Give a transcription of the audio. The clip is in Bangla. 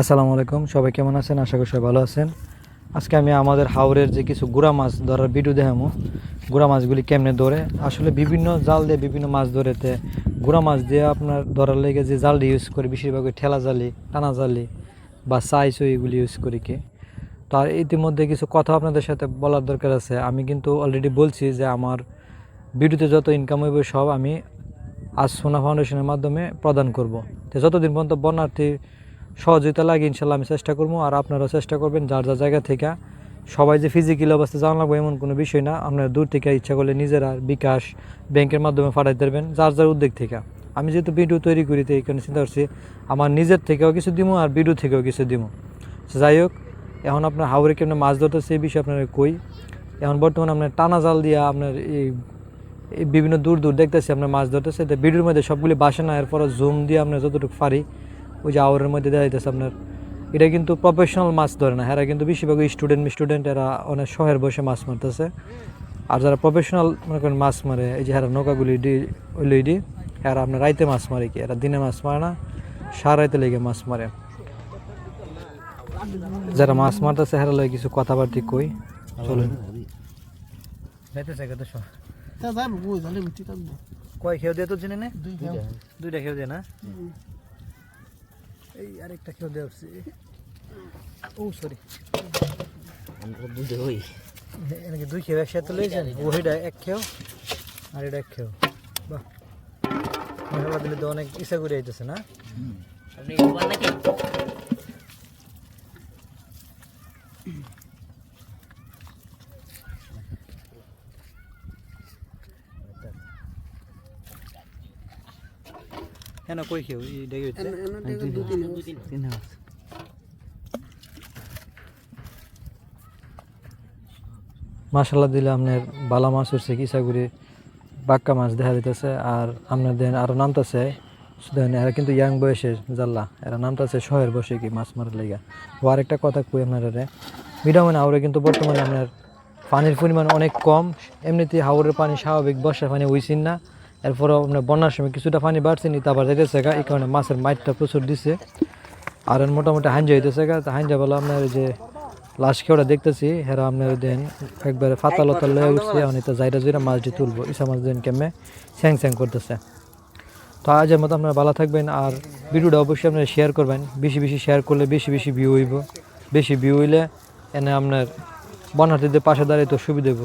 আসসালামু আলাইকুম, সবাই কেমন আছেন? আশা করি সবাই ভালো আছেন। আজকে আমি আমাদের হাওরের যে কিছু গুড়া মাছ ধরার ভিডিও দেখামো গুড়া মাছগুলি কেমনে ধরে? আসলে বিভিন্ন জাল দিয়ে বিভিন্ন মাছ ধরেতে গুড়া মাছ দিয়ে আপনার ধরার লেগে যে জালটি ইউজ করি বেশিরভাগ ঠেলা জালি, টানা জালি বা সাইজ এগুলি ইউজ করি কি। তো আর ইতিমধ্যে কিছু কথা আপনাদের সাথে বলার দরকার আছে। আমি কিন্তু অলরেডি বলছি যে আমার ভিডিওতে যত ইনকাম হইবে সব আমি আজ সোনা ফাউন্ডেশনের মাধ্যমে প্রদান করব। তো যতদিন পর্যন্ত বন্যার্থী সহযোগিতা লাগে, ইনশাল্লাহ আমি চেষ্টা করব, আর আপনারাও চেষ্টা করবেন যার যার জায়গা থেকে। সবাই যে ফিজিক্যাল অবস্থা জানা লাগবে এমন কোনো বিষয় না, আপনারা দূর থেকে ইচ্ছা করলে নিজেরা বিকাশ ব্যাংকের মাধ্যমে পাঠাইতে দেবেন যার যার উদ্যোগ থেকে। আমি যেহেতু ভিডিও তৈরি করি, তো চিন্তা করছি, আমার নিজের থেকেও কিছু দিব আর ভিডিও থেকেও কিছু দিব যাই হোক, এখন আপনার হাওড়ে কেমন মাছ ধরতে সেই বিষয়ে আপনার কই। এখন বর্তমানে আপনার টানা জাল দিয়া আপনার এই বিভিন্ন দূর দূর দেখতেছি আপনার মাছ ধরতেছে ভিডিওর মধ্যে সবগুলি বাসে না এরপর জুম দিয়ে আপনার যতটুকু পারি ওই যে আওয়ারের মধ্যে দেখা যাইতেছে আপনার। এটা কিন্তু প্রফেশনাল মাছ ধরে না। এরা কিন্তু বেশিরভাগ স্টুডেন্ট স্টুডেন্ট এরা অনেক শহরের বসে মাছ মারতেছে। আর যারা প্রফেশনাল মনে করেন মাছ মারে এই যে এরা নৌকাগুলি ডি ওইগুলি ডি এরা আপনার রাইতে মাছ মারে কি? এরা দিনে মাছ মারে না সারা রাইতে লেগে মাছ মারে। যারা মাছ মারতেছে হেরা লগে কিছু কথাবার্তি কই? চলুন। কয় খেয়ে দিয়ে তো চিনে নে? দুইটা খেয়ে দিয়ে না? এই আরেকটা খেয়ে দেখছি ও সরি আমরা দুধে হই এনেকে দুই খেয়ে একসাথে লইছেন? ওইটা এক খেও আর এটা এক খেও। বাহ। মশলা দিলে তো অনেক ইচ্ছা করে আইতেছে না? আপনি খাবার নাকি হ্যাঁ না কই খেও এই দু তিন তিন হাজার মাসাল্লাহ দিলে আপনার বালা মাছ উঠছে কিসাগুড়ি বাক্কা মাছ দেখা দিতেছে আর আপনার দেন আরও নামতেছে দেন এরা কিন্তু ইয়াং বয়সের জাল্লা এরা নামতেছে শহরের বসে কি মাছ মারার লেগা। ও আরেকটা কথা কই আপনারা মিডামনে হাওড়ে কিন্তু বর্তমানে আপনার পানির পরিমাণ অনেক কম এমনিতে হাওড়ের পানি স্বাভাবিক বর্ষার পানি হইছেন না। এরপরও আপনার বন্যার সময় কিছুটা পানি বাড়ছে নি তারপর যাইতেছে গা, এই কারণে মাছের মাইটটা প্রচুর দিছে। আর মোটামুটি হাঞ্জা হইতেছে গা, তা হাঞ্জা বলে আপনার যে লাশ খেওটা দেখতেছি, হেরা আপনার দেন একবারে ফাতা লতা লয়ে উঠছে, এখন এটা যাইরা জুইরা মাছটি তুলবো। ইসা মাছ দেন কেমে স্যাং স্যাং করতেছে। তো আজের মতো আপনারা ভালো থাকবেন, আর ভিডিওটা অবশ্যই আপনারা শেয়ার করবেন। বেশি বেশি শেয়ার করলে বেশি বেশি ভিউ হইব। বেশি ভিউ হইলে এনে আপনার বনার্থীদের পাশে দাঁড়িয়ে তো সুবিধা হইব।